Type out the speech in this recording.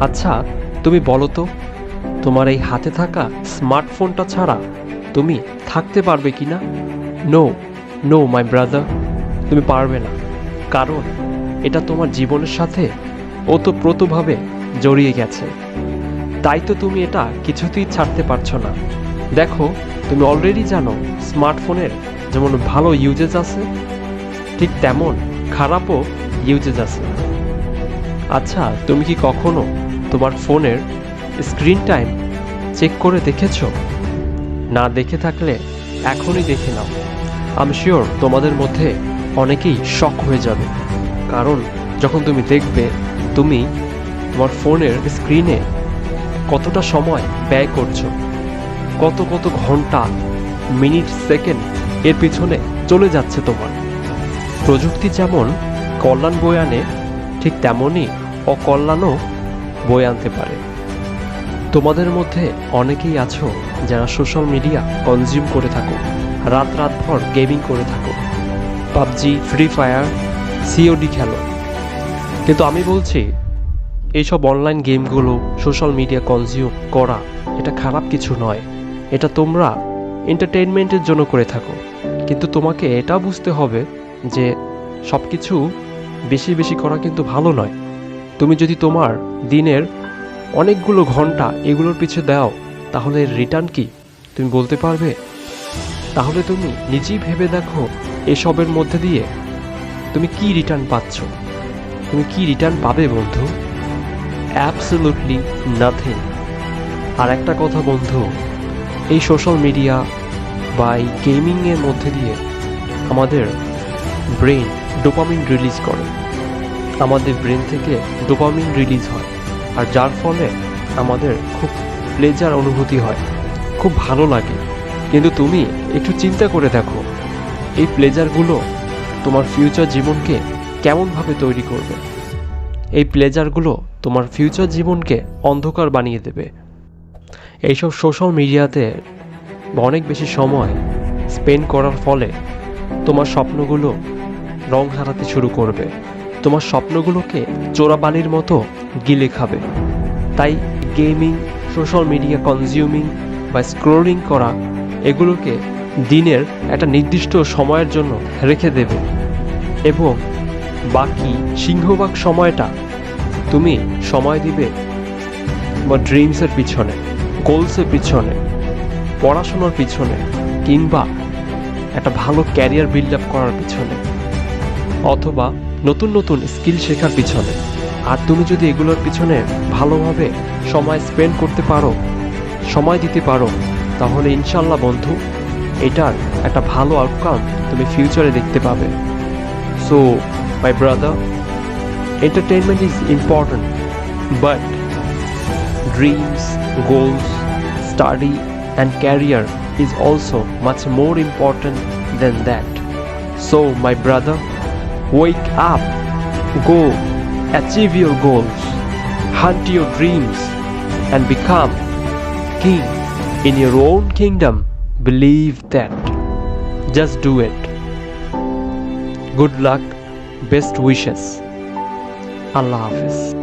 আচ্ছা তুমি বলো তো, তোমার এই হাতে থাকা স্মার্টফোনটা ছাড়া তুমি থাকতে পারবে কি না? নো নো মাই ব্রাদার তুমি পারবে না। কারণ এটা তোমার জীবনের সাথে ওতপ্রোতভাবে জড়িয়ে গেছে। তাই তো তুমি এটা কিছুতেই ছাড়তে পারছ না। দেখো, তুমি অলরেডি জানো স্মার্টফোনের যেমন ভালো ইউজেজ আছে, ঠিক তেমন খারাপও ইউজেজ আছে। আচ্ছা তুমি কি কখনো তোমার ফোনের স্ক্রিন টাইম চেক করে দেখেছ? না দেখে থাকলে এখনই দেখে নাও। আমি শিওর তোমাদের মধ্যে অনেকেই শক হয়ে যাবে। কারণ যখন তুমি দেখবে, তুমি তোমার ফোনের স্ক্রিনে কতটা সময় ব্যয় করছ, কত কত ঘণ্টা, মিনিট, সেকেন্ড এর পিছনে চলে যাচ্ছে তোমার। প্রযুক্তি যেমন কল্যাণ বই আনে ঠিক তেমনই অকল্যাণও বই আনতে পারে। তোমাদের মধ্যে অনেকেই আছো যারা সোশ্যাল মিডিয়া কনজিউম করে থাকো, রাত রাতভর গেমিং করে থাকো, পাবজি, ফ্রি ফায়ার সিওডি খেলো। কিন্তু আমি বলছি, এইসব অনলাইন গেমগুলো সোশ্যাল মিডিয়া কনজিউম করা, এটা খারাপ কিছু নয়। এটা তোমরা এন্টারটেনমেন্টের জন্য করে থাকো। কিন্তু তোমাকে এটা বুঝতে হবে যে সব কিছু বেশি বেশি করা কিন্তু ভালো নয়। তুমি যদি তোমার দিনের অনেকগুলো ঘণ্টা এগুলোর পিছু দাও, তাহলে রিটার্ন কি? তুমি বলতে পারবে? তাহলে তুমি নিজেই ভেবে দেখো এসবের মধ্যে দিয়ে তুমি কি রিটার্ন পাচ্ছ। তুমি কি রিটার্ন পাবে বন্ধু? অ্যাবসলুটলি নাথিং আর একটা কথা বন্ধু, এই সোশ্যাল মিডিয়া বা এই গেমিংয়ের মধ্যে দিয়ে আমাদের ব্রেন ডোপামিন রিলিজ করে। আমাদের ব্রেন থেকে ডোপামিন রিলিজ হয়, আর যার ফলে আমাদের খুব প্লেজার অনুভূতি হয়। খুব ভালো লাগে। কিন্তু তুমি একটু চিন্তা করে দেখো, এই প্লেজারগুলো তোমার ফিউচার জীবনকে কেমনভাবে তৈরি করবে? এই প্লেজারগুলো তোমার ফিউচার জীবনকে অন্ধকার বানিয়ে দেবে। এইসব সোশ্যাল মিডিয়াতে অনেক বেশি সময় স্পেন্ড করার ফলে তোমার স্বপ্নগুলো রং হারাতে শুরু করবে। তোমার স্বপ্নগুলোকে চোরাবালির মতো গিলে খাবে। তাই গেমিং, সোশ্যাল মিডিয়া কনজিউমিং বা স্ক্রোলিং করা, এগুলোকে দিনের একটা নির্দিষ্ট সময়ের জন্য রেখে দেবে। এবং বাকি সিংহভাগ সময়টা তুমি সময় দিবে বা ড্রিমসের পিছনে, গোলসের পিছনে, পড়াশোনার পিছনে কিংবা একটা ভালো ক্যারিয়ার বিল্ড আপ করার পিছনে। অথবা নতুন নতুন স্কিল শেখার পিছনে। আর তুমি যদি এগুলোর পিছনে ভালোভাবে সময় স্পেন্ড করতে পারো, সময় দিতে পারো, তাহলে ইনশাল্লাহ বন্ধু, এটার একটা ভালো আউটকাম তুমি ফিউচারে দেখতে পাবে। So my brother entertainment is important, but dreams, goals, study and career is also much more important than that. So, my brother Wake up. Go. Achieve your goals. Hunt your dreams. And become king in your own kingdom. Believe that. Just do it. Good luck. Best wishes. Allah Hafiz.